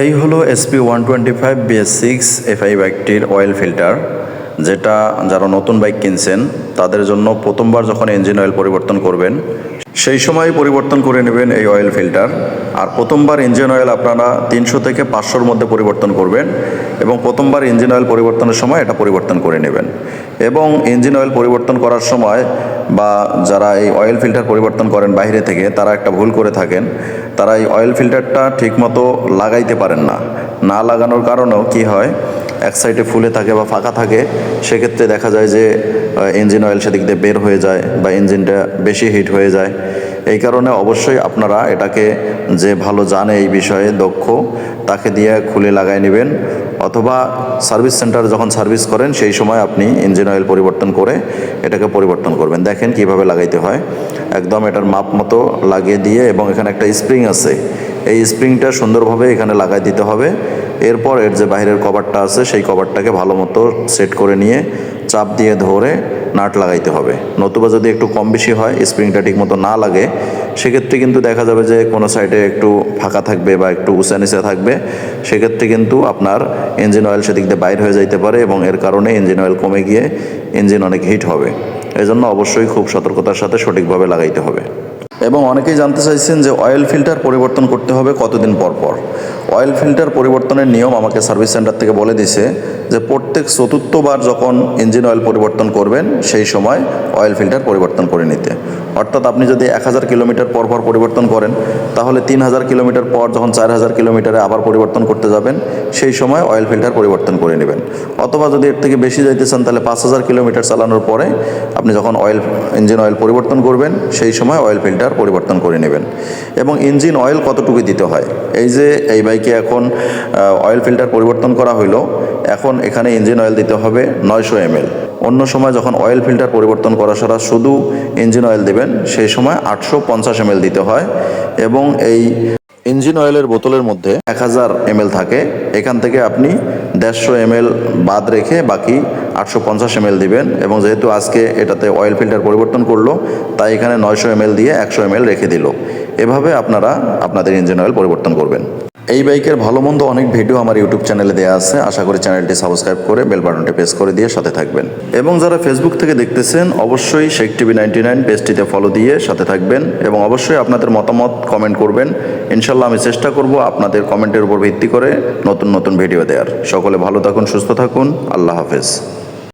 এই হলো SP one twenty five BS six FI বাইকটির অয়েল ফিল্টার যেটা যারা নতুন বাইক কিনছেন, তাদের জন্য প্রথমবার যখন ইঞ্জিন অয়েল পরিবর্তন করবেন, সেই সময় পরিবর্তন করে নেবেন এই অয়েল ফিল্টার আর প্রথমবার ইঞ্জিন অয়েল আপনারা তিনশো থেকে পাঁচশোর মধ্যে পরিবর্তন করবেন এবং প্রথমবার ইঞ্জিন অয়েল পরিবর্তনের সময় এটা পরিবর্তন করে নেবেন। এবং ইঞ্জিন অয়েল পরিবর্তন করার সময় বা যারা এই অয়েল ফিল্টার পরিবর্তন করেন বাইরে থেকে, তারা একটা ভুল করে থাকেন। তারা এই অয়েল ফিল্টারটা ঠিকমতো লাগাইতে পারেন না। না লাগানোর কারণেও কি হয়, এক সাইডে ফুলে থাকে বা ফাঁকা থাকে, সেক্ষেত্রে দেখা যায় যে ইঞ্জিন অয়েল সেদিক দিয়ে বের হয়ে যায় বা ইঞ্জিনটা বেশি হিট হয়ে যায়। এই কারণে অবশ্যই আপনারা এটাকে যে ভালো জানে এই বিষয়ে দক্ষ, তাকে দিয়ে খুলে লাগাই নেবেন। অথবা সার্ভিস সেন্টার যখন সার্ভিস করেন, সেই সময় আপনি ইঞ্জিন অয়েল পরিবর্তন করে এটাকে পরিবর্তন করবেন। দেখেন কীভাবে লাগাইতে হয়। একদম এটার মাপ মতো লাগিয়ে দিয়ে এবং এখানে একটা স্প্রিং আছে। এই স্প্রিংটা সুন্দরভাবে এখানে লাগাই দিতে হবে। এরপর এর যে বাইরের কভারটা আছে, সেই কভারটাকে ভালো মতো সেট করে নিয়ে চাপ দিয়ে ধরে নাট লাগাইতে হবে। নতুবা যদি একটু কম বেশি হয়, স্প্রিংটা ঠিকমতো না লাগে, সেক্ষেত্রে কিন্তু দেখা যাবে যে কোনো সাইডে একটু ফাঁকা থাকবে বা একটু উঁচা নিচে থাকবে। সেক্ষেত্রে কিন্তু আপনার ইঞ্জিন অয়েল সেদিক দিয়ে বাইর হয়ে যাইতে পারে এবং এর কারণে ইঞ্জিন অয়েল কমে গিয়ে ইঞ্জিন অনেক হিট হবে। এজন্য অবশ্যই খুব সতর্কতার সাথে সঠিকভাবে লাগাইতে হবে। এবং অনেকেই জানতে চাইছেন যে অয়েল ফিল্টার পরিবর্তন করতে হবে কতদিন পর পর। অয়েল ফিল্টার পরিবর্তনের নিয়ম আমাকে সার্ভিস সেন্টার থেকে বলে দিছে যে প্রত্যেক চতুর্থবার যখন ইঞ্জিন অয়েল পরিবর্তন করবেন, সেই সময় অয়েল ফিল্টার পরিবর্তন করে নিতে। অর্থাৎ আপনি যদি এক হাজার কিলোমিটার পর পর পরিবর্তন করেন, তাহলে তিন হাজার কিলোমিটার পর যখন চার হাজার কিলোমিটারে আবার পরিবর্তন করতে যাবেন, সেই সময় অয়েল ফিল্টার পরিবর্তন করে নেবেন। অথবা যদি এর থেকে বেশি যাইতে চান, তাহলে পাঁচ হাজার কিলোমিটার চালানোর পরে আপনি যখন অয়েল ইঞ্জিন অয়েল পরিবর্তন করবেন, সেই সময় অয়েল ফিল্টার পরিবর্তন করে নেবেন। এবং ইঞ্জিন অয়েল কতটুকু দিতে হয়? এই যে, এই বাইকে এখন অয়েল ফিল্টার পরিবর্তন করা হইল, এখন এখানে ইঞ্জিন অয়েল দিতে হবে নয়শো এমএল। অন্য সময় যখন অয়েল ফিল্টার পরিবর্তন করা ছাড়া শুধু ইঞ্জিন অয়েল দেবেন, সেই সময় আটশো পঞ্চাশ এমএল দিতে হয়। এবং এই ইঞ্জিন অয়েলের বোতলের মধ্যে এক হাজার এমএল থাকে। এখান থেকে আপনি দেড়শো এমএল বাদ রেখে বাকি আটশো পঞ্চাশ এমএল দিবেন এবং যেহেতু আজকে এটাতে অয়েল ফিল্টার পরিবর্তন করল, তাই এখানে নয়শো এমএল দিয়ে একশো এমএল রেখে দিল। এভাবে আপনারা আপনাদের ইঞ্জিন অয়েল পরিবর্তন করবেন। এই বাইকের ভালো মন্দ অনেক ভিডিও আমার ইউটিউব চ্যানেলে দেওয়া আছে। আশা করি চ্যানেলটি সাবস্ক্রাইব করে বেল বাটনটি প্রেস করে দিয়ে সাথে থাকবেন। এবং যারা ফেসবুক থেকে দেখতেছেন, অবশ্যই শেখ টিভি নাইনটি নাইন পেজটিতে ফলো দিয়ে সাথে থাকবেন এবং অবশ্যই আপনাদের মতামত কমেন্ট করবেন। ইনশাল্লাহ আমি চেষ্টা করব আপনাদের কমেন্টের উপর ভিত্তি করে নতুন নতুন ভিডিও দেওয়ার সকলে ভালো থাকুন, সুস্থ থাকুন। আল্লাহ হাফেজ।